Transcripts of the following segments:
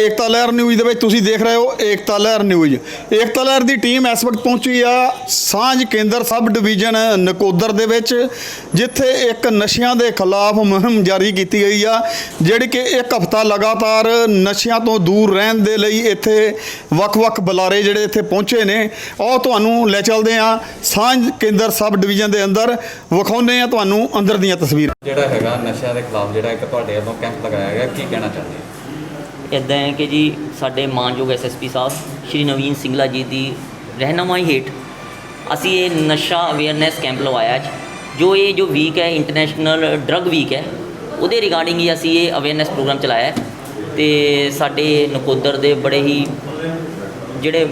ਏਕਤਾ ਲਹਿਰ ਨਿਊਜ਼ ਦੇ ਵਿੱਚ ਤੁਸੀਂ ਦੇਖ ਰਹੇ ਹੋ ਏਕਤਾ ਲਹਿਰ ਨਿਊਜ਼। ਏਕਤਾ ਲਹਿਰ ਦੀ ਟੀਮ ਇਸ ਵਕਤ ਪਹੁੰਚੀ ਆ ਸਾਂਝ ਕੇਂਦਰ ਸਬ ਡਿਵੀਜ਼ਨ ਨਕੋਦਰ ਦੇ ਵਿੱਚ, ਜਿੱਥੇ ਇੱਕ ਨਸ਼ਿਆਂ ਦੇ ਖਿਲਾਫ ਮੁਹਿੰਮ ਜਾਰੀ ਕੀਤੀ ਗਈ ਆ, ਜਿਹੜੀ ਕਿ ਇੱਕ ਹਫ਼ਤਾ ਲਗਾਤਾਰ ਨਸ਼ਿਆਂ ਤੋਂ ਦੂਰ ਰਹਿਣ ਦੇ ਲਈ ਇੱਥੇ ਵੱਖ-ਵੱਖ ਬੁਲਾਰੇ ਜਿਹੜੇ ਇੱਥੇ ਪਹੁੰਚੇ ਨੇ। ਉਹ ਤੁਹਾਨੂੰ ਲੈ ਚੱਲਦੇ ਆ ਸਾਂਝ ਕੇਂਦਰ ਸਬ ਡਿਵੀਜ਼ਨ ਦੇ ਅੰਦਰ, ਵਿਖਾਉਂਦੇ ਆ ਤੁਹਾਨੂੰ ਅੰਦਰ ਦੀਆਂ ਤਸਵੀਰਾਂ। ਜਿਹੜਾ ਹੈਗਾ ਨਸ਼ਿਆਂ ਦੇ ਖਿਲਾਫ ਜਿਹੜਾ ਇੱਕ ਤੁਹਾਡੇ ਵੱਲੋਂ ਕੈਂਪ ਲਗਾਇਆ ਗਿਆ, ਕੀ ਕਹਿਣਾ ਚਾਹੁੰਦੇ ਹੋ? ਇੱਦਾਂ ਹੈ ਕਿ ਜੀ ਸਾਡੇ ਮਾਨਯੋਗ ਐਸਐਸਪੀ ਸਾਹਿਬ, ਸ਼੍ਰੀ ਨਵੀਨ ਸਿੰਗਲਾ ਜੀ ਦੀ ਰਹਿਨਮਾਈ ਹੇਠ ਅਸੀਂ ਇਹ ਨਸ਼ਾ ਅਵੇਅਰਨੈਸ ਕੈਂਪ ਲਵਾਇਆ ਅੱਜ। ਜੋ ਇਹ ਜੋ ਵੀਕ ਹੈ ਇੰਟਰਨੈਸ਼ਨਲ ਡਰੱਗ ਵੀਕ ਹੈ, ਉਹਦੇ ਰਿਗਾਰਡਿੰਗ ਹੀ ਅਸੀਂ ਇਹ ਅਵੇਅਰਨੈਸ ਪ੍ਰੋਗਰਾਮ ਚਲਾਇਆ ਹੈ। ਤੇ ਸਾਡੇ ਨਕੋਦਰ ਦੇ ਬੜੇ ਹੀ ਜਿਹੜੇ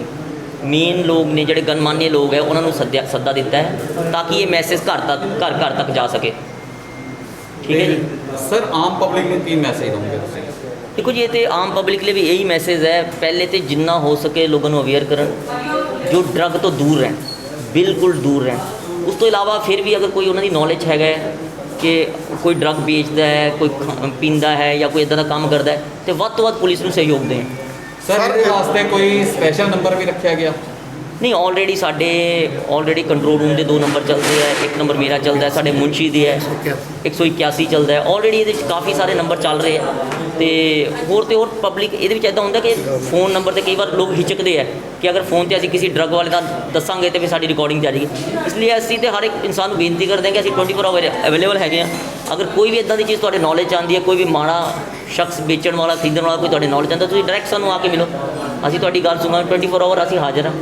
ਮੇਨ ਲੋਕ ਨੇ, ਜਿਹੜੇ ਗਨਮਾਨੇ ਲੋਕ ਹੈ, ਉਹਨਾਂ ਨੂੰ ਸੱਦਿਆ ਸੱਦਾ ਦਿੱਤਾ ਹੈ ਤਾਂ ਕਿ ਇਹ ਮੈਸੇਜ ਘਰ ਤੱਕ ਘਰ ਘਰ ਤੱਕ ਜਾ ਸਕੇ। ਠੀਕ ਹੈ ਜੀ। ਸਰ, ਆਮ ਪਬਲਿਕ ਨੂੰ ਕੀ ਮੈਸੇਜ ਦਵੋਗੇ ਤੁਸੀਂ? ਦੇਖੋ ਜੀ ਇਹ ਤੇ ਆਮ ਪਬਲਿਕ ਲਈ ਵੀ ਇਹੀ ਮੈਸੇਜ ਹੈ ਪਹਿਲੇ ਤੇ ਜਿੰਨਾ ਹੋ ਸਕੇ ਲੋਕਾਂ ਨੂੰ ਅਵੇਅਰ ਕਰਨ ਜੋ ਡਰੱਗ ਤੋਂ ਦੂਰ ਰਹਿਣ ਬਿਲਕੁਲ ਦੂਰ ਰਹਿਣ। ਉਸ ਤੋਂ ਇਲਾਵਾ ਫਿਰ ਵੀ ਅਗਰ ਕੋਈ ਉਹਨਾਂ ਦੀ ਨੌਲੇਜ ਹੈਗਾ ਕਿ ਕੋਈ ਡਰੱਗ ਵੇਚਦਾ ਹੈ ਕੋਈ ਖ- ਪੀਂਦਾ ਹੈ ਜਾਂ ਕੋਈ ਇਦਾਂ ਦਾ ਕੰਮ ਕਰਦਾ ਹੈ ਤੇ ਵੱਧ ਤੋਂ ਵੱਧ ਪੁਲਿਸ ਨੂੰ ਸਹਿਯੋਗ ਦੇਣ। ਸਰ ਇਹਦੇ ਵਾਸਤੇ ਕੋਈ ਸਪੈਸ਼ਲ ਨੰਬਰ ਵੀ ਰੱਖਿਆ ਗਿਆ? ਨਹੀਂ ਆਲਰੇਡੀ ਸਾਡੇ ਆਲਰੇਡੀ ਕੰਟਰੋਲ ਰੂਮ ਦੇ ਦੋ ਨੰਬਰ ਚੱਲਦੇ ਆ, ਇੱਕ ਨੰਬਰ ਮੇਰਾ ਚੱਲਦਾ ਹੈ, ਸਾਡੇ ਮੁੰਸ਼ੀ ਦੇ ਹੈ 181 ਚੱਲਦਾ ਹੈ। ਆਲਰੇਡੀ ਇਹਦੇ ਵਿੱਚ ਕਾਫੀ ਸਾਰੇ ਨੰਬਰ ਚੱਲ ਰਹੇ ਆ। ਤੇ ਹੋਰ ਤੇ ਹੋਰ ਪਬਲਿਕ ਇਹਦੇ ਵਿੱਚ ਇਦਾਂ ਹੁੰਦਾ ਕਿ ਫੋਨ ਨੰਬਰ ਤੇ ਕਈ ਵਾਰ ਲੋਕ ਹਿਚਕਦੇ ਆ ਕਿ ਅਗਰ ਫੋਨ ਤੇ ਅਸੀਂ ਕਿਸੇ ਡਰੱਗ ਵਾਲੇ ਦਾ ਦੱਸਾਂਗੇ ਤੇ ਫਿਰ ਸਾਡੀ ਰਿਕਾਰਡਿੰਗ ਜਾਏਗੀ ਇਸ ਲਈ ਅਸੀਂ ਤੇ ਹਰ ਇੱਕ ਇਨਸਾਨ ਨੂੰ ਬੇਨਤੀ ਕਰਦੇ ਹਾਂ ਕਿ ਅਸੀਂ 24 ਆਵਰ ਅਵੇਲੇਬਲ ਹੈਗੇ ਆ। ਅਗਰ ਕੋਈ ਵੀ ਇਦਾਂ ਦੀ ਚੀਜ਼ ਤੁਹਾਡੇ ਨੌਲੇਜ ਆਉਂਦੀ ਹੈ, ਕੋਈ ਵੀ ਮਾੜਾ ਸ਼ਖਸ ਵੇਚਣ ਵਾਲਾ, ਖਰੀਦਣ ਵਾਲਾ ਕੋਈ ਤੁਹਾਡੇ ਨੌਲੇਜ ਆਉਂਦਾ, ਤੁਸੀਂ ਡਾਇਰੈਕਟ ਸਾਨੂੰ ਆ ਕੇ ਮਿਲੋ। ਅਸੀਂ ਤੁਹਾਡੀ ਗੱਲ ਸੁਣਾਂਗੇ 24 ਆਵਰ ਅਸੀਂ ਹਾਜ਼ਰ ਹਾਂ।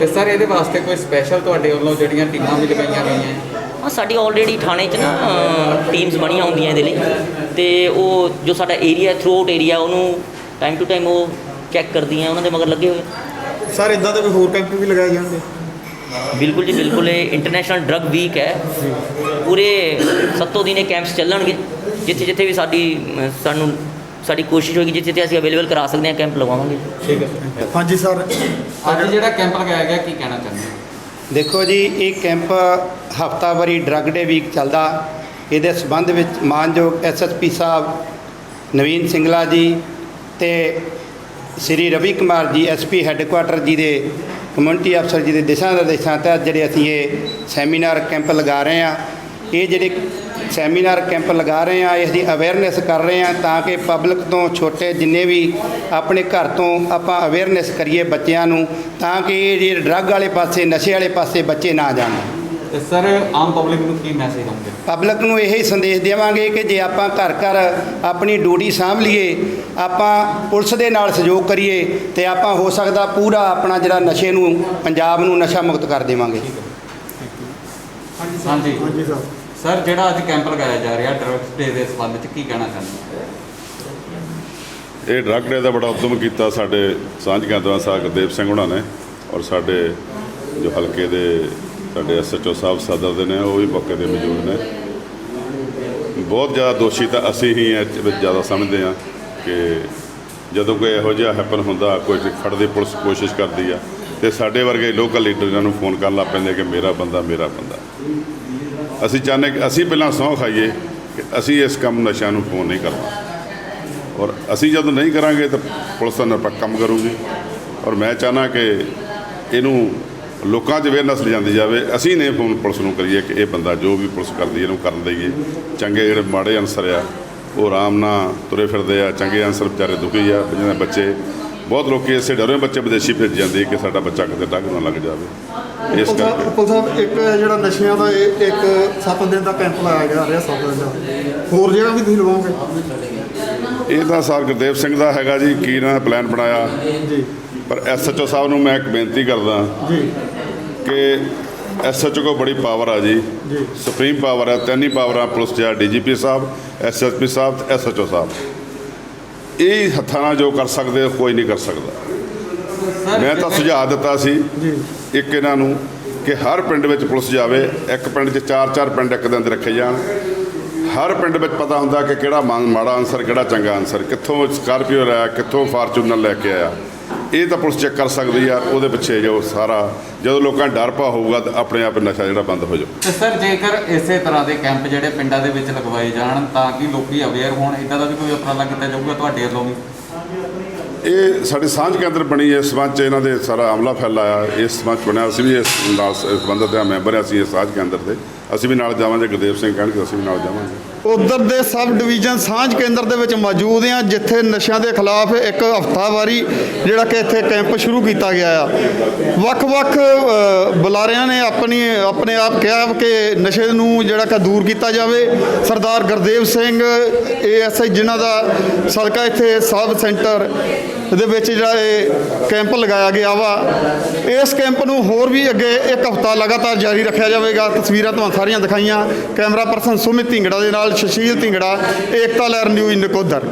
ਤੇ ਸਰ ਇਹਦੇ ਵਾਸਤੇ ਕੋਈ ਸਪੈਸ਼ਲ ਤੁਹਾਡੇ ਵੱਲੋਂ ਜਿਹੜੀਆਂ ਟੀਮਾਂ ਵੀ ਲਗਾਈਆਂ ਗਈਆਂ? ਹੈ? ਹਾਂ ਸਾਡੀ ਆਲਰੇਡੀ ਥਾਣੇ 'ਚ ਨਾ ਟੀਮਸ ਬਣੀਆਂ ਹੁੰਦੀਆਂ ਇਹਦੇ ਲਈ। ਤੇ ਉਹ ਜੋ ਸਾਡਾ ਏਰੀਆ ਥਰੂ ਆਊਟ ਏਰੀਆ ਉਹਨੂੰ ਟਾਈਮ ਟੂ ਟਾਈਮ ਉਹ ਚੈੱਕ ਕਰਦੀਆਂ ਉਹਨਾਂ ਦੇ ਮਗਰ ਲੱਗੇ ਹੋਏ। ਸਰ ਇਦਾਂ ਦੇ ਕੋਈ ਹੋਰ ਕੈਂਪ ਵੀ ਲਗਾਏ ਜਾਣਗੇ? ਬਿਲਕੁਲ ਜੀ ਬਿਲਕੁਲ। ਇਹ ਇੰਟਰਨੈਸ਼ਨਲ ਡਰੱਗ ਵੀਕ ਹੈ। ਪੂਰੇ ਸੱਤੋਂ ਦਿਨ ਇਹ ਕੈਂਪਸ ਚੱਲਣਗੇ ਜਿੱਥੇ ਜਿੱਥੇ ਵੀ ਸਾਡੀ ਸਾਨੂੰ ਸਾਡੀ ਕੋਸ਼ਿਸ਼ ਹੋਏਗੀ ਜਿੱਥੇ ਜਿੱਥੇ ਅਸੀਂ ਅਵੇਲੇਬਲ ਕਰਾ ਸਕਦੇ ਹਾਂ ਕੈਂਪ ਲਗਾਵਾਂਗੇ ਠੀਕ ਹੈ। ਹਾਂਜੀ ਸਰ। ਅੱਜ ਜਿਹੜਾ ਕੈਂਪ ਲਗਾਇਆ ਗਿਆ ਕੀ ਕਹਿਣਾ ਚਾਹੁੰਦੇ ਹੋ? ਦੇਖੋ ਜੀ ਇਹ ਕੈਂਪ ਹਫਤਾਵਾਰੀ ਡਰੱਗ ਡੇ ਵੀਕ ਚੱਲਦਾ। ਇਹਦੇ ਸਬੰਧ ਵਿੱਚ ਮਾਨਯੋਗ ਐਸਐਸਪੀ ਸਾਹਿਬ ਨਵੀਨ ਸਿੰਗਲਾ ਜੀ ਤੇ ਸ੍ਰੀ ਰਵੀ ਕੁਮਾਰ ਜੀ ਐਸਪੀ ਹੈੱਡਕੁਆਟਰ ਜੀ ਦੇ ਕਮਿਊਨਿਟੀ ਅਫਸਰ ਜੀ ਦੇ ਦਿਸ਼ਾ ਨਿਰਦੇਸ਼ਾਂ ਤਹਿਤ ਜਿਹੜੇ ਅਸੀਂ ਇਹ ਸੈਮੀਨਾਰ ਕੈਂਪ ਲਗਾ ਰਹੇ ਹਾਂ। ਇਹ ਜਿਹੜੇ ਸੈਮੀਨਾਰ ਕੈਂਪ ਲਗਾ ਰਹੇ ਹਾਂ ਇਸ ਦੀ ਅਵੇਅਰਨੈਸ ਕਰ ਰਹੇ ਹਾਂ ਤਾਂ ਕਿ ਪਬਲਿਕ ਤੋਂ ਛੋਟੇ ਜਿੰਨੇ ਵੀ ਆਪਣੇ ਘਰ ਤੋਂ ਆਪਾਂ ਅਵੇਅਰਨੈਸ ਕਰੀਏ ਬੱਚਿਆਂ ਨੂੰ ਤਾਂ ਕਿ ਇਹ ਜਿਹੜੇ ਡਰੱਗ ਵਾਲੇ ਪਾਸੇ ਨਸ਼ੇ ਵਾਲੇ ਪਾਸੇ ਬੱਚੇ ਨਾ ਜਾਣ। ਤੇ ਸਰ ਆਮ ਪਬਲਿਕ ਨੂੰ ਕੀ ਮੈਸੇਜ ਦਵੋਗੇ ਪਬਲਿਕ ਨੂੰ ਇਹੀ ਸੰਦੇਸ਼ ਦੇਵਾਂਗੇ ਕਿ ਜੇ ਆਪਾਂ ਘਰ ਘਰ ਆਪਣੀ ਡਿਊਟੀ ਸਾਂਭ ਲਈਏ ਆਪਾਂ ਪੁਲਿਸ ਦੇ ਨਾਲ ਸਹਿਯੋਗ ਕਰੀਏ ਤੇ ਆਪਾਂ ਹੋ ਸਕਦਾ ਪੂਰਾ ਆਪਣਾ ਜਿਹੜਾ ਨਸ਼ੇ ਨੂੰ ਪੰਜਾਬ ਨੂੰ ਨਸ਼ਾ ਮੁਕਤ ਕਰ ਦੇਵਾਂਗੇ। ਹਾਂਜੀ ਹਾਂਜੀ ਸਰ। ਸਰ ਜਿਹੜਾ ਅੱਜ ਕੈਂਪ ਲਗਾਇਆ ਜਾ ਰਿਹਾ ਡਰੱਗਸ ਡੇ ਦੇ ਸੰਬੰਧ ਵਿੱਚ ਕੀ ਕਹਿਣਾ ਚਾਹੁੰਦੇ ਹੋ? ਇਹ ਡਰੱਗ ਡੇ ਦਾ ਬੜਾ ਉਦਮ ਕੀਤਾ ਸਾਡੇ ਸਾਂਝ ਕੇਂਦਰਾਂ ਸਾਹਿਬ ਗੁਰਦੇਵ ਸਿੰਘ ਹੁਣਾਂ ਨੇ ਔਰ ਸਾਡੇ ਜੋ ਹਲਕੇ ਦੇ ਸਾਡੇ ਐਸਐਚਓ ਸਾਹਿਬ ਸਦਰ ਦੇ ਨੇ, ਉਹ ਵੀ ਮੌਕੇ ਤੇ ਮੌਜੂਦ ਨੇ। ਬਹੁਤ ਜ਼ਿਆਦਾ ਦੋਸ਼ੀ ਤਾਂ ਅਸੀਂ ਹੀ ਇਹ 'ਚ ਵਿੱਚ ਜ਼ਿਆਦਾ ਸਮਝਦੇ ਹਾਂ ਕਿ ਜਦੋਂ ਕੋਈ ਇਹੋ ਜਿਹਾ ਹੈਪਨ ਹੁੰਦਾ, ਕੋਈ ਫੜਨ ਪੁਲਿਸ ਕੋਸ਼ਿਸ਼ ਕਰਦੀ ਆ, ਤੇ ਸਾਡੇ ਵਰਗੇ ਲੋਕਲ ਲੀਡਰ ਨੂੰ ਫੋਨ ਕਰਨ ਲੱਗ ਪੈਂਦੇ ਕਿ ਮੇਰਾ ਬੰਦਾ ਮੇਰਾ ਬੰਦਾ। ਅਸੀਂ ਚਾਹੁੰਦੇ ਕਿ ਅਸੀਂ ਪਹਿਲਾਂ ਸੌਂ ਖਾਈਏ ਕਿ ਅਸੀਂ ਇਸ ਕੰਮ ਨਸ਼ਿਆਂ ਨੂੰ ਫੋਨ ਨਹੀਂ ਕਰਨਾ। ਔਰ ਅਸੀਂ ਜਦੋਂ ਨਹੀਂ ਕਰਾਂਗੇ ਤਾਂ ਪੁਲਿਸ ਤਾਂ ਨਿਰਪੱਖ ਕੰਮ ਕਰੂਗੀ। ਔਰ ਮੈਂ ਚਾਹਨਾ ਕਿ ਇਹਨੂੰ ਲੋਕਾਂ 'ਚ ਅਵੇਅਰਨੈਸ ਲਿਜਾਂਦੀ ਜਾਵੇ। ਅਸੀਂ ਨੇ ਫੋਨ ਪੁਲਿਸ ਨੂੰ ਕਰੀਏ ਕਿ ਇਹ ਬੰਦਾ ਜੋ ਵੀ ਪੁਲਿਸ ਕਰਦੀ ਹੈ, ਇਹਨੂੰ ਕਰਨ ਦਈਏ। ਚੰਗੇ ਜਿਹੜੇ ਮਾੜੇ ਅਨਸਰ ਆ, ਉਹ ਆਰਾਮ ਨਾਲ ਤੁਰੇ ਫਿਰਦੇ ਆ। ਚੰਗੇ ਅਨਸਰ ਵਿਚਾਰੇ ਦੁਖੀ ਆ, ਜਿਹਨਾਂ ਦੇ ਬੱਚੇ ਬਹੁਤ ਲੋਕੀ ਇਸੇ ਡਰੇ ਬੱਚੇ ਵਿਦੇਸ਼ੀ ਭੇਜ ਜਾਂਦੇ ਕਿ ਸਾਡਾ ਬੱਚਾ ਕਿਤੇ ਡੱਗ ਨਾ ਲੱਗ ਜਾਵੇ। ਇਸ ਕਰਕੇ। ਉਪਲ ਸਾਹਿਬ ਇੱਕ ਜਿਹੜਾ ਨਸ਼ਿਆਂ ਦਾ ਇਹ ਇੱਕ 7 ਦਿਨ ਦਾ ਕੈਂਪ ਲਾਇਆ ਜਾ ਰਿਹਾ 7 ਦਿਨ ਦਾ। ਹੋਰ ਜਗ੍ਹਾ ਵੀ ਤੁਸੀਂ ਲਵਾਓਗੇ ਇਹ ਤਾਂ ਸਰ ਗੁਰਦੇਵ ਸਿੰਘ ਦਾ ਹੈਗਾ ਜੀ ਕੀ ਨੇ ਪਲਾਨ ਬਣਾਇਆ? ਜੀ। ਪਰ ਐਸਐਚਓ ਸਾਹਿਬ ਨੂੰ ਮੈਂ ਇੱਕ ਬੇਨਤੀ ਕਰਦਾ ਜੀ। ਕਿ ਐਸਐਚਓ ਕੋ ਬੜੀ ਪਾਵਰ ਆ ਜੀ। ਜੀ। ਸੁਪਰੀਮ ਪਾਵਰ ਹੈ ਤਿੰਨ ਪਾਵਰਾਂ ਪੁਲਿਸ ਚ ਡੀਜੀਪੀ ਸਾਹਿਬ ਐਸਐਸਪੀ ਸਾਹਿਬ ਤੇ ਐਸਐਚਓ ਸਾਹਿਬ। ਇਹ ਹੱਥਾਂ ਨਾਲ ਜੋ ਕਰ ਸਕਦੇ ਕੋਈ ਨਹੀਂ ਕਰ ਸਕਦਾ। ਮੈਂ ਤਾਂ ਸੁਝਾਅ ਦਿੱਤਾ ਸੀ ਜੀ। ਇੱਕ ਇਹਨਾਂ ਨੂੰ ਕਿ ਹਰ ਪਿੰਡ ਵਿੱਚ ਪੁਲਿਸ ਜਾਵੇ ਇੱਕ ਪਿੰਡ 'ਚ ਚਾਰ ਚਾਰ ਪਿੰਡ ਇੱਕ ਦਿਨ ਦੇ ਰੱਖੇ ਜਾਣ। ਹਰ ਪਿੰਡ ਵਿੱਚ ਪਤਾ ਹੁੰਦਾ ਕਿ ਕਿਹੜਾ ਮਾੜਾ ਅਨਸਰ ਕਿਹੜਾ ਚੰਗਾ ਅਨਸਰ ਕਿੱਥੋਂ ਸਕਾਰਪੀਓ ਲਿਆ ਕਿੱਥੋਂ ਫਾਰਚੂਨਰ ਲੈ ਕੇ ਆਇਆ। ਇਹ ਤਾਂ ਪੁਲਿਸ ਚੈੱਕ ਕਰ ਸਕਦੀ ਆ ਉਹਦੇ ਪਿੱਛੇ ਜੋ ਸਾਰਾ ਜਦੋਂ ਲੋਕਾਂ ਡਰ ਪਾ ਹੋਊਗਾ ਤਾਂ ਆਪਣੇ ਆਪ ਨਸ਼ਾ ਜਿਹੜਾ ਬੰਦ ਹੋ ਜਾਊ। ਤੇ ਸਰ ਜੇਕਰ ਇਸੇ ਤਰ੍ਹਾਂ ਦੇ ਕੈਂਪ ਜਿਹੜੇ ਪਿੰਡਾਂ ਦੇ ਵਿੱਚ ਲਗਵਾਏ ਜਾਣ ਤਾਂ ਕਿ ਲੋਕੀ ਅਵੇਅਰ ਹੋਣ? ਇਦਾਂ ਦਾ ਵੀ ਕੋਈ ਉਪਰਾਲਾ ਕੀਤਾ ਜਾਊਗਾ ਤੁਹਾਡੇ ਵੱਲੋਂ ਵੀ? ਇਹ ਸਾਡੇ ਸਾਂਝ ਕੇਂਦਰ ਬਣੀ ਇਸ ਸੰਬੰਧ 'ਚ ਇਹਨਾਂ ਦੇ ਸਾਰਾ ਅਮਲਾ ਫੈਲਾਇਆ ਇਸ ਸੰਬੰਧ ਬਣਿਆ ਅਸੀਂ ਵੀ ਇਸ ਨਾਲ ਸੰਬੰਧਿਤ ਮੈਂਬਰ ਹਾਂ ਅਸੀਂ ਇਸ ਸਾਂਝ ਕੇਂਦਰ ਦੇ। ਅਸੀਂ ਵੀ ਨਾਲ ਜਾਵਾਂਗੇ ਗੁਰਦੇਵ ਸਿੰਘ ਕਹਿਣਗੇ ਅਸੀਂ ਵੀ ਨਾਲ ਜਾਵਾਂਗੇ। ਉਧਰ ਦੇ ਸਬ ਡਿਵੀਜ਼ਨ ਸਾਂਝ ਕੇਂਦਰ ਦੇ ਵਿੱਚ ਮੌਜੂਦ ਆ, ਜਿੱਥੇ ਨਸ਼ਿਆਂ ਦੇ ਖਿਲਾਫ ਇੱਕ ਹਫ਼ਤਾਵਾਰੀ ਜਿਹੜਾ ਕਿ ਇੱਥੇ ਕੈਂਪ ਸ਼ੁਰੂ ਕੀਤਾ ਗਿਆ ਆ। ਵੱਖ-ਵੱਖ ਬੁਲਾਰਿਆਂ ਨੇ ਆਪਣੀ, ਆਪਣੇ ਆਪ ਕਿਹਾ ਕਿ ਨਸ਼ੇ ਨੂੰ ਜਿਹੜਾ ਕਿ ਦੂਰ ਕੀਤਾ ਜਾਵੇ। ਸਰਦਾਰ ਗੁਰਦੇਵ ਸਿੰਘ ਏਐਸਆਈ, ਜਿਨ੍ਹਾਂ ਦਾ ਸਦਕਾ ਇੱਥੇ ਸਬ ਸੈਂਟਰ ਦੇ ਵਿੱਚ ਜਿਹੜਾ ਇਹ ਕੈਂਪ ਲਗਾਇਆ ਗਿਆ ਵਾ। ਇਸ ਕੈਂਪ ਨੂੰ ਹੋਰ ਵੀ ਅੱਗੇ ਇੱਕ ਹਫ਼ਤਾ ਲਗਾਤਾਰ ਜਾਰੀ ਰੱਖਿਆ ਜਾਵੇਗਾ। ਤਸਵੀਰਾਂ ਤੁਹਾਨੂੰ ਸਾਰੀਆਂ ਦਿਖਾਈਆਂ। ਕੈਮਰਾ ਪਰਸਨ ਸੁਮਿਤ ਢਿੰਗੜਾ ਦੇ ਨਾਲ ਸ਼ਸ਼ੀਲ ਢਿੰਗੜਾ ਏਕਤਾ ਲਹਿਰ ਨਿਊਜ਼ ਨਕੋਦਰ।